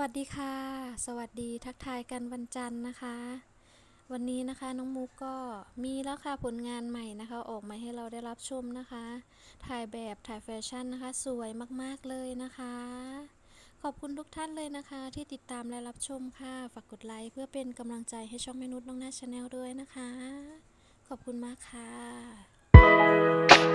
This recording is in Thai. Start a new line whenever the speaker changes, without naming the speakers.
วัสดีค่ะ สวัสดีทักทายกันวันจันทร์นะคะ วันนี้นะคะน้องมุกก็มีแล้วค่ะผลงานใหม่นะคะ ออกมาให้เราได้รับชมนะคะ ถ่ายแบบถ่ายแฟชั่นนะคะ สวยมากๆเลยนะคะ ขอบคุณทุกท่านเลยนะคะ ที่ติดตามและรับชมค่ะ ฝากกดไลค์เพื่อเป็นกำลังใจให้ช่องแม่นุษย์น้องน้าชาแนลด้วยนะคะ ขอบคุณมากค่ะ